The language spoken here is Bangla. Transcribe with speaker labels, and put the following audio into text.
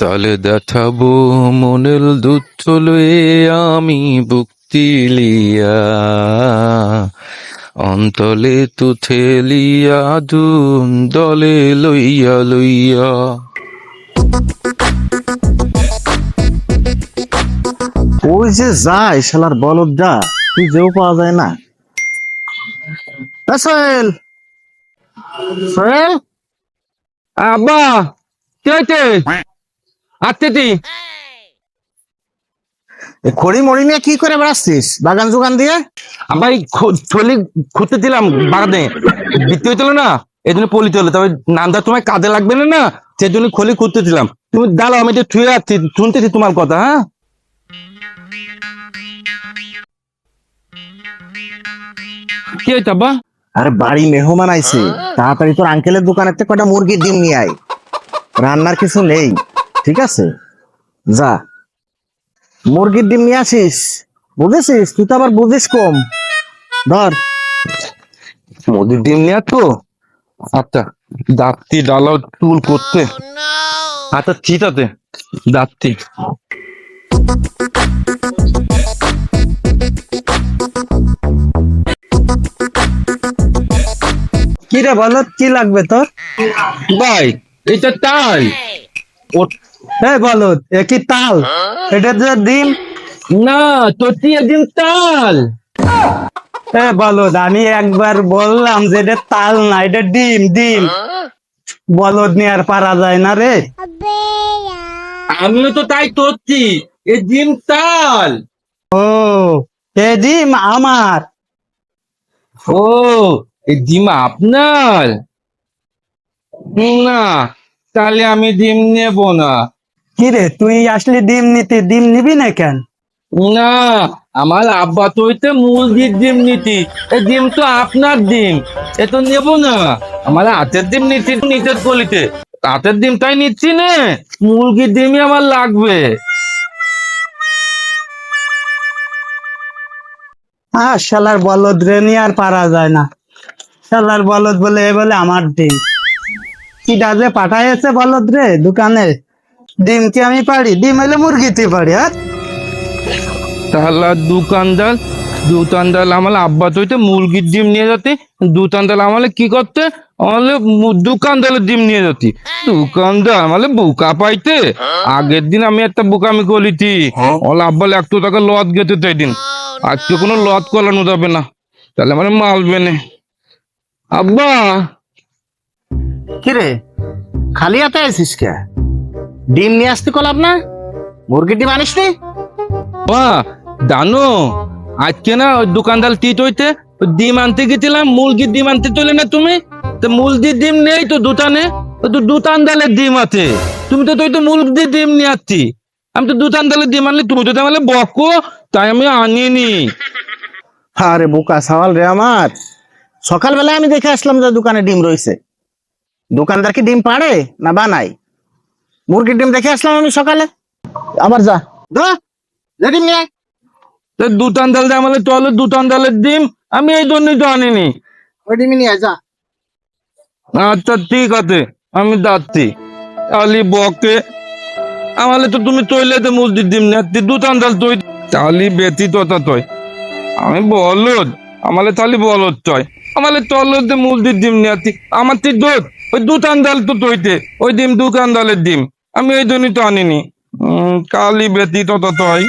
Speaker 1: তালে দেখাবো মনের দুধ চলে আমি বুক্তি লিয়া। অন্তলে তু ঠেলিয়া দুন দলে লইয়া লইয়া।
Speaker 2: ওই যে যায় শালার বলদ যা, তুই যেও পাওয়া যায় না। সোহেল! সোহেল!
Speaker 3: আব্বা কি?
Speaker 2: এ খড়ি মড়ি নিয়ে কি করে বেড়াচ্ছিস? বাগান জোগান দিয়ে?
Speaker 3: এই থলি খুঁজতে দিলাম বাগানে। বিক্রি হইছিল না এই জন্য পলিতে হলো তবে নামটা তোমার কাজে লাগবে না না সেই জন্য খলি খুঁজতে দিলাম। তুমি দাঁড়াও আমি ছুঁয়ে যাচ্ছি শুনতেছি তোমার কথা হ্যাঁ? কি হয়েছে আব্বা?
Speaker 2: আরে বাড়ি মেহমান আইছে। তাড়াতাড়ি তোর আঙ্কেলের দোকানের থেকে কটা মুরগির ডিম নিয়ে আয়। রান্নার কিছু নেই। ঠিক আছে? যা। মুরগির ডিম নিয়ে আসিস? বুঝেছিস? তুই তো আবার বুঝিস কম। ধর।
Speaker 3: মোদির ডিম নিয়ে তো আচ্ছা দাঁতটি ডালাও চুল করতে। আচ্ছা ঠিক আছে। দাঁতটি।
Speaker 2: কি রে বলো কি লাগবে তোর?
Speaker 3: ভাই এটা তাই।
Speaker 2: এই বলো এ কি তাল? এটা যে ডিম?
Speaker 3: না তোর ডিম তাল।
Speaker 2: এ বলদ আমি একবার বললাম যে এটা তাল না এটা ডিম ডিম। বলদ নিয়ে আর পারা যায় না রে।
Speaker 3: আমিও তো তাই করছি এ ডিম তাল।
Speaker 2: ও এ ডিম আমার।
Speaker 3: ও এই ডিম আপনার? না। তাহলে আমি ডিম নেব না।
Speaker 2: কি রে তুই আসলে ডিম নিতে ডিম নিবি না কেন?
Speaker 3: না আমার আব্বা তো হইতে মুরগির ডিম নিতি। এ ডিম তো আপনার ডিম এ তো নেব না। আমার হাতের ডিম নিচ্ছি নিচের গলিতে। হাতের ডিমটাই নিচ্ছি না মুরগির ডিমই আমার লাগবে।
Speaker 2: হ্যাঁ শালার বলদ রে নিয়ে আর পারা যায় না। শালার বলদ বলে এ বলে আমার ডিম। কি ডাজে পাঠাইছে রে দোকানে? ডিম কি আমি ডিম মুরগিতে পারি হ্যাঁ?
Speaker 3: তাহলে দোকানদার আব্বা তো হইতে মুরগির ডিম নিয়ে আমালে কি করতে? আমালে দোকানদারের ডিম নিয়ে দোকানদার আমালে বোকা পাইতে। আগের দিন আমি একটা বোকামি করিতি। ওলা আব্বালে একটু টাকা লদ গেতে তাই দিন আজকে কোনো লদ করানো যাবে না। তাহলে আমার মালবে না আব্বা
Speaker 2: কিরে? খালি হাতে আছিস কে? ডিম নিয়ে আসতে কলাম না? মুরগির ডিম আনিস নি?
Speaker 3: জানো আজকে না ওই দোকানদার টিট হইতে ডিম আনতে গেছিলাম মুরগির ডিম আনতে চলে না তুমি? তো মুরগির ডিম নেই তো দুটানে ওই তো দুতান্দালের ডিম আছে। তুমি তো তুই তো মুরগির ডিম নিয়ে আসছি। আমি তো দুতান্দালের ডিম আনলি তুমি তো তাহলে বকো তাই আমি আনিনি।
Speaker 2: আরে বোকা সওয়াল রে আমার। সকালবেলা আমি দেখে আসলাম যে দোকানে ডিম রয়েছে দোকানদার কি ডিম পাড়ে না বানাই মুরগির ডিম দেখে আসলাম আমি সকালে। আবার যা। ডিম নিয়ে।
Speaker 3: তো দুতান্দাল দিয়ে আমাদের চলে দুতান্দালের ডিম আমি এই জন্যই তো আনিনি।
Speaker 2: ওই ডিম নিয়ে যা।
Speaker 3: আচ্ছা ঠিক আছে আমি যাচ্ছি। আলি বকে। আমালে তো তুমি তৈলে তো মুসজিদ দিম না তুই দুতান্দাল তুই তালি ব্যতীত তয় আমি বলদ আমালে তালি বলদ তয় আমালে দে মুসজিদ ডিম নিয়াতি আমার তুই দোদ ওই দুটান ডাল তো তৈতে ওই ডিম দুকান ডালের ডিম। আমি ওই জন্যই তো আনিনি। কালি ব্যতীত তয়